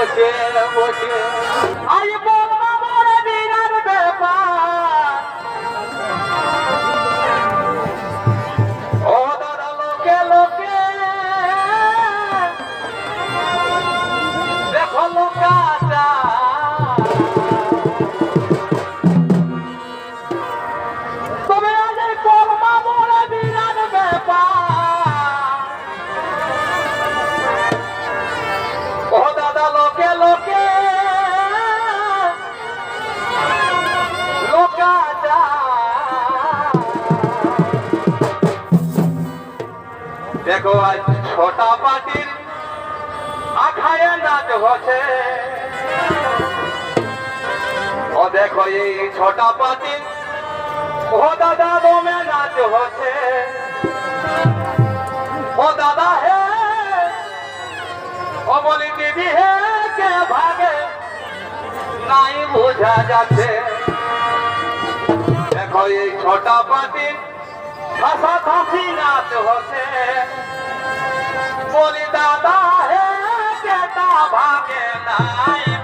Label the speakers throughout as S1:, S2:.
S1: 我天我天 দেখো আজ ছোটা পাটির আখায় নাচ হচ্ছে। ও দেখো এই ছোটা পাটির ও দাদা দমে নাচ হচ্ছে। ও দাদা হে, ও বলি দিদি হে, কে ভাগে? নাই বোঝা যাচ্ছে। দেখো এই ছোটা পাটির ভাষা ভাষি বলি দাদা হে বেটা ভাগে নাই।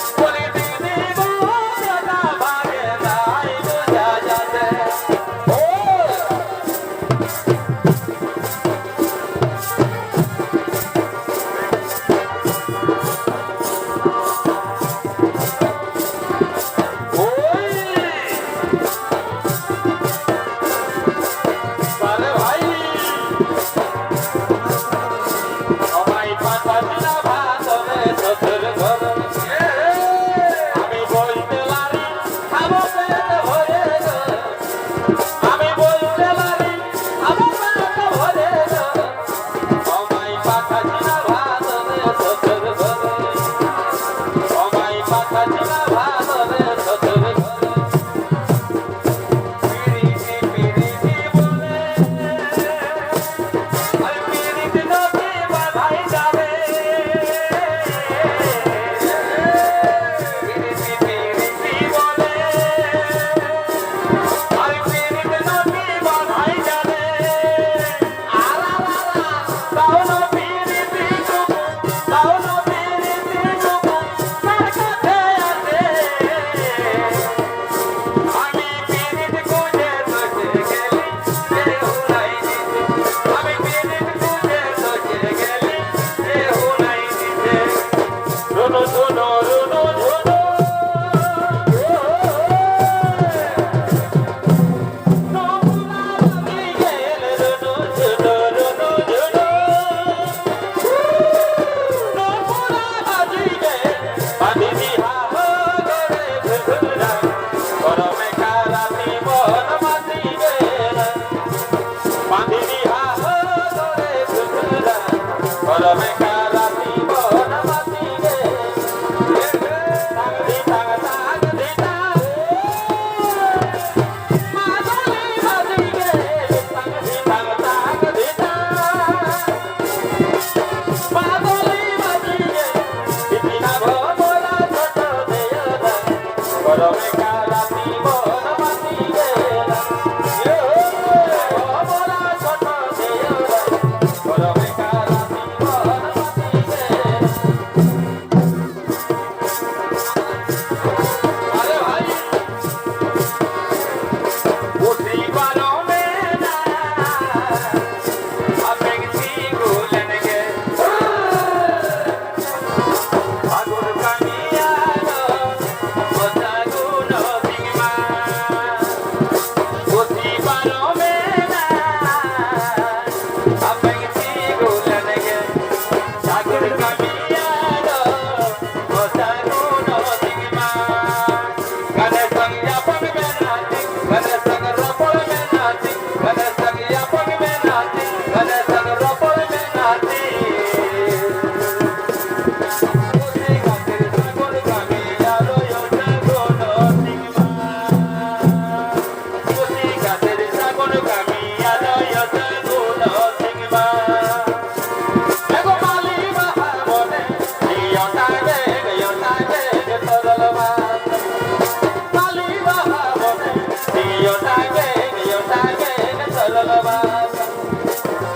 S1: Stop.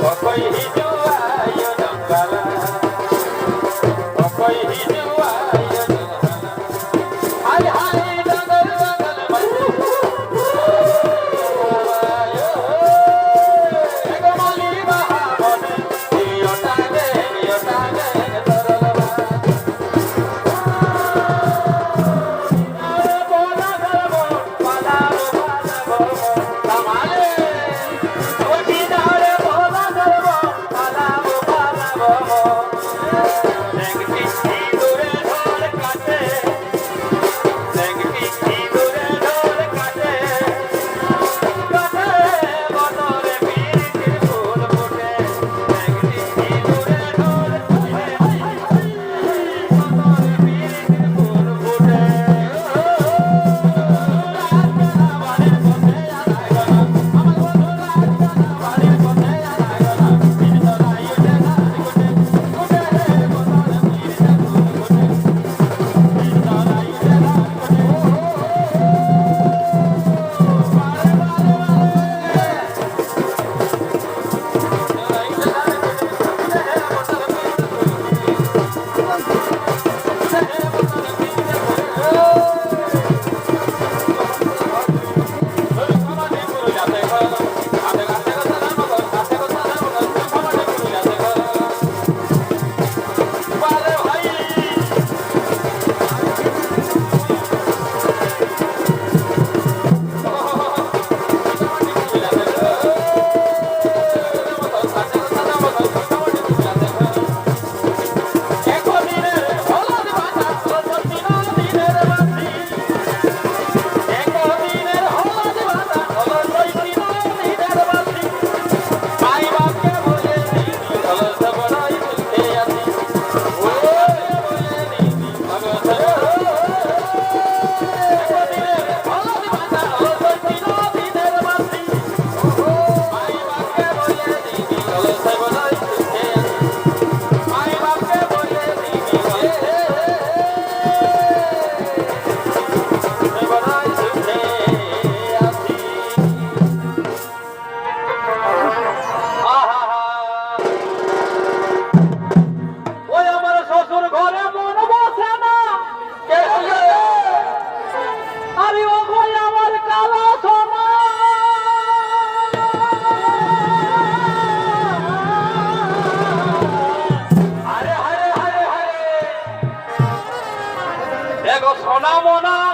S1: What you doing, you don't সোনা মোনা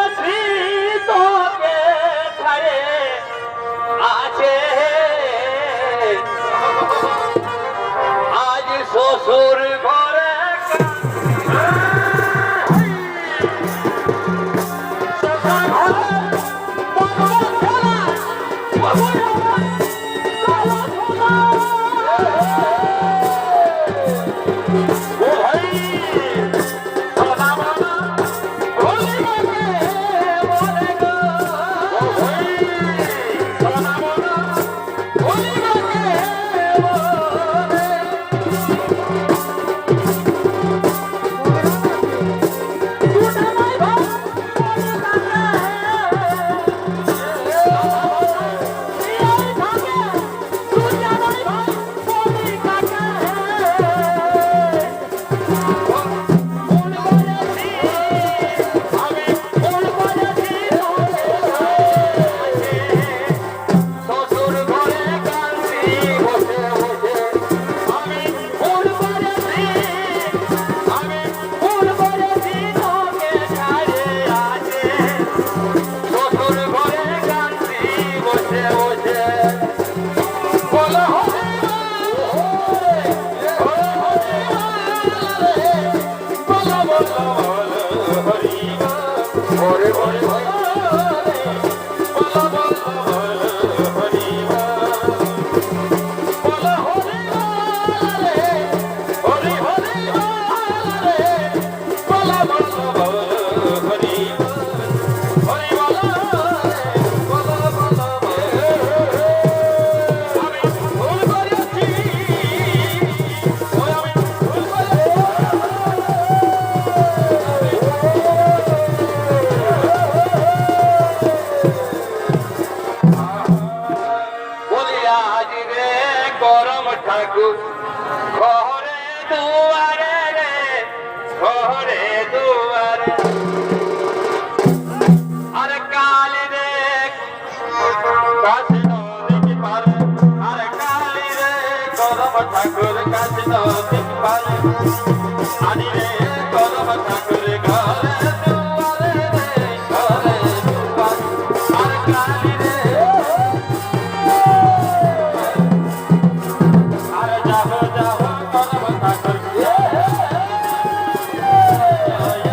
S1: ঠাকুর কাছে নদী পারে আনি রে কদম ঠাকুর ঘরে Oh, yeah.